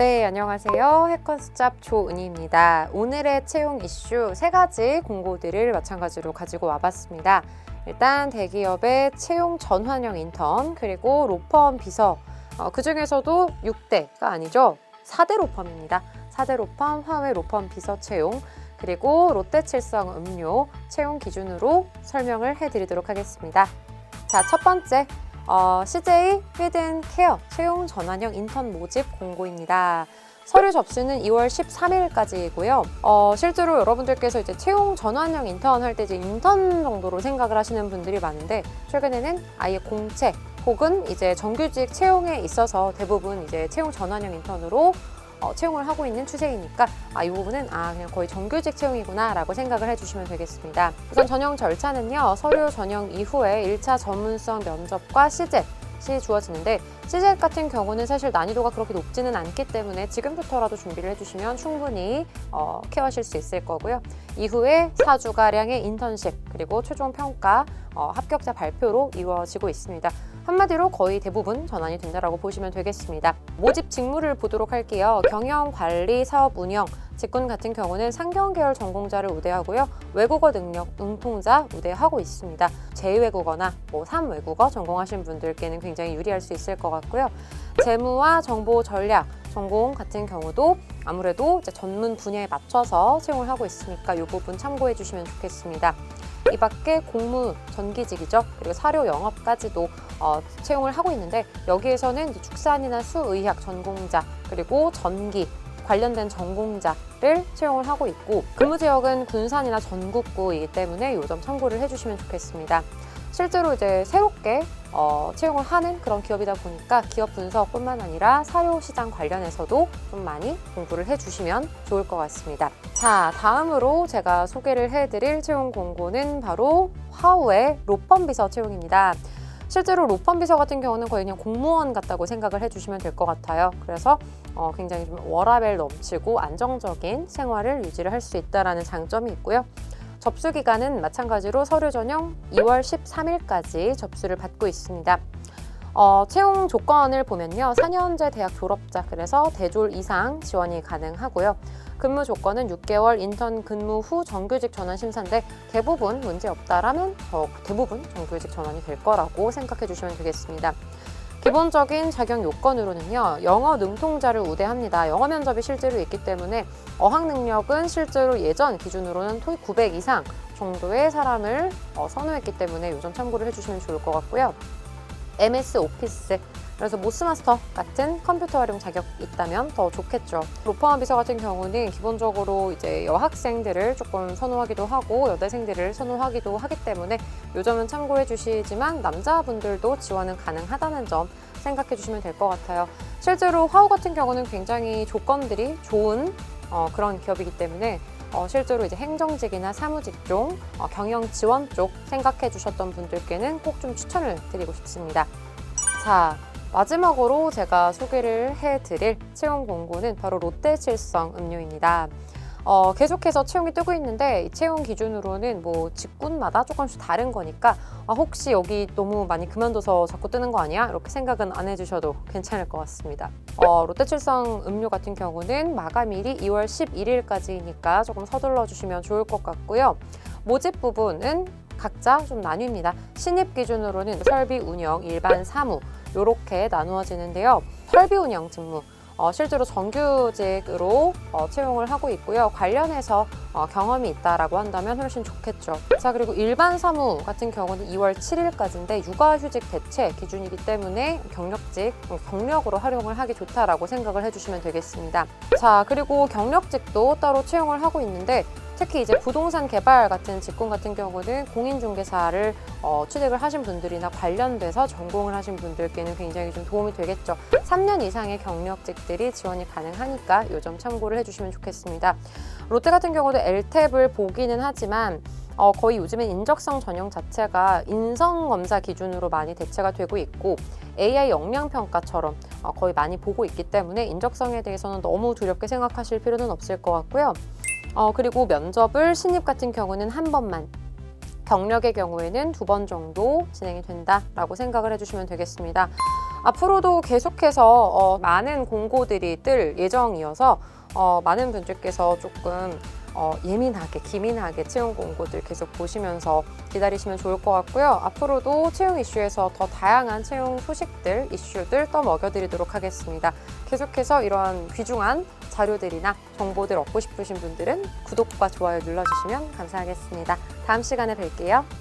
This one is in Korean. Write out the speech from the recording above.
네, 안녕하세요. 해커스잡 조은희입니다. 오늘의 채용 이슈 세 가지 공고들을 마찬가지로 가지고 와봤습니다. 일단 대기업의 채용 전환형 인턴 그리고 로펌 비서 어, 그 중에서도 6대가 아니죠. 4대 로펌입니다. 4대 로펌, 화훼 로펌 비서 채용 그리고 롯데칠성 음료 채용 기준으로 설명을 해드리도록 하겠습니다. 자, 첫 번째 어, CJ 히든 케어 채용 전환형 인턴 모집 공고입니다. 서류 접수는 2월 13일까지이고요. 어, 실제로 여러분들께서 이제 채용 전환형 인턴 할 때 이제 인턴 정도로 생각을 하시는 분들이 많은데 최근에는 아예 공채 혹은 이제 정규직 채용에 있어서 대부분 이제 채용 전환형 인턴으로 어, 채용을 하고 있는 추세이니까 아, 이 부분은 아 그냥 거의 정규직 채용이구나라고 생각을 해주시면 되겠습니다. 우선 전형 절차는요 서류 전형 이후에 1차 전문성 면접과 시제 시 주어지는데 CZ 같은 경우는 사실 난이도가 그렇게 높지는 않기 때문에 지금부터라도 준비를 해주시면 충분히 어, 케어하실 수 있을 거고요. 이후에 4주가량의 인턴십 그리고 최종 평가 어, 합격자 발표로 이루어지고 있습니다. 한마디로 거의 대부분 전환이 된다라고 보시면 되겠습니다. 모집 직무를 보도록 할게요. 경영, 관리, 사업 운영, 직군 같은 경우는 상경 계열 전공자를 우대하고요. 외국어 능력 응통자 우대하고 있습니다. 제2외국어나 뭐 3외국어 전공하신 분들께는 굉장히 유리할 수 있을 것 같고요. 재무와 정보 전략 전공 같은 경우도 아무래도 전문 분야에 맞춰서 채용을 하고 있으니까 이 부분 참고해 주시면 좋겠습니다. 이 밖에 공무 전기직이죠. 그리고 사료 영업까지도 어, 채용을 하고 있는데 여기에서는 축산이나 수의학 전공자 그리고 전기 관련된 전공자를 채용을 하고 있고 근무 지역은 군산이나 전국구이기 때문에 이점 참고를 해주시면 좋겠습니다. 실제로 이제 새롭게 어, 채용을 하는 그런 기업이다 보니까 기업 분석뿐만 아니라 사료 시장 관련해서도 좀 많이 공부를 해주시면 좋을 것 같습니다. 자, 다음으로 제가 소개를 해드릴 채용 공고는 바로 화우의 로펌 비서 채용입니다. 실제로 로펌 비서 같은 경우는 거의 그냥 공무원 같다고 생각을 해주시면 될 것 같아요. 그래서 어, 굉장히 좀 워라벨 넘치고 안정적인 생활을 유지를 할 수 있다라는 장점이 있고요. 접수 기간은 마찬가지로 서류 전형 2월 13일까지 접수를 받고 있습니다. 어, 채용 조건을 보면요. 4년제 대학 졸업자, 그래서 대졸 이상 지원이 가능하고요. 근무 조건은 6개월 인턴 근무 후 정규직 전환 심사인데 대부분 문제 없다라면 어, 대부분 정규직 전환이 될 거라고 생각해 주시면 되겠습니다. 기본적인 자격 요건으로는요, 영어 능통자를 우대합니다. 영어 면접이 실제로 있기 때문에 어학 능력은 실제로 예전 기준으로는 토익 900 이상 정도의 사람을 어, 선호했기 때문에 요점 참고를 해주시면 좋을 것 같고요. MS 오피스 그래서 모스마스터 같은 컴퓨터 활용 자격 있다면 더 좋겠죠. 로펌 비서 같은 경우는 기본적으로 이제 여학생들을 조금 선호하기도 하고 여대생들을 선호하기도 하기 때문에 요 점은 참고해 주시지만 남자분들도 지원은 가능하다는 점 생각해 주시면 될 것 같아요. 실제로 화우 같은 경우는 굉장히 조건들이 좋은 어, 그런 기업이기 때문에 어, 실제로 이제 행정직이나 사무직 쪽, 어, 경영 지원 쪽 생각해 주셨던 분들께는 꼭 좀 추천을 드리고 싶습니다. 자, 마지막으로 제가 소개를 해드릴 채용 공고는 바로 롯데칠성 음료입니다. 어, 계속해서 채용이 뜨고 있는데 이 채용 기준으로는 뭐 직군마다 조금씩 다른 거니까 아, 혹시 여기 너무 많이 그만둬서 자꾸 뜨는 거 아니야? 이렇게 생각은 안 해주셔도 괜찮을 것 같습니다. 어, 롯데칠성 음료 같은 경우는 마감일이 2월 11일까지니까 조금 서둘러 주시면 좋을 것 같고요. 모집 부분은 각자 좀 나뉩니다. 신입 기준으로는 설비 운영, 일반 사무 이렇게 나누어지는데요. 설비 운영 직무 어, 실제로 정규직으로 어, 채용을 하고 있고요. 관련해서 어, 경험이 있다라고 한다면 훨씬 좋겠죠. 자 그리고 일반 사무 같은 경우는 2월 7일까지인데 육아휴직 대체 기준이기 때문에 경력직 어, 경력으로 활용을 하기 좋다라고 생각을 해주시면 되겠습니다. 자 그리고 경력직도 따로 채용을 하고 있는데 특히 이제 부동산 개발 같은 직군 같은 경우는 공인중개사를 어, 취득을 하신 분들이나 관련돼서 전공을 하신 분들께는 굉장히 좀 도움이 되겠죠. 3년 이상의 경력직들이 지원이 가능하니까 이점 참고를 해주시면 좋겠습니다. 롯데 같은 경우도 LTEP을 보기는 하지만 어, 거의 요즘엔 인적성 전형 자체가 인성 검사 기준으로 많이 대체가 되고 있고 AI 역량 평가처럼 어, 거의 많이 보고 있기 때문에 인적성에 대해서는 너무 두렵게 생각하실 필요는 없을 것 같고요. 어, 그리고 면접을 신입 같은 경우는 한 번만 경력의 경우에는 두 번 정도 진행이 된다라고 생각을 해주시면 되겠습니다. 앞으로도 계속해서 어, 많은 공고들이 뜰 예정이어서 어, 많은 분들께서 조금 어, 예민하게, 기민하게 채용 공고들 계속 보시면서 기다리시면 좋을 것 같고요. 앞으로도 채용 이슈에서 더 다양한 채용 소식들, 이슈들 떠먹여드리도록 하겠습니다. 계속해서 이러한 귀중한 자료들이나 정보들 얻고 싶으신 분들은 구독과 좋아요 눌러주시면 감사하겠습니다. 다음 시간에 뵐게요.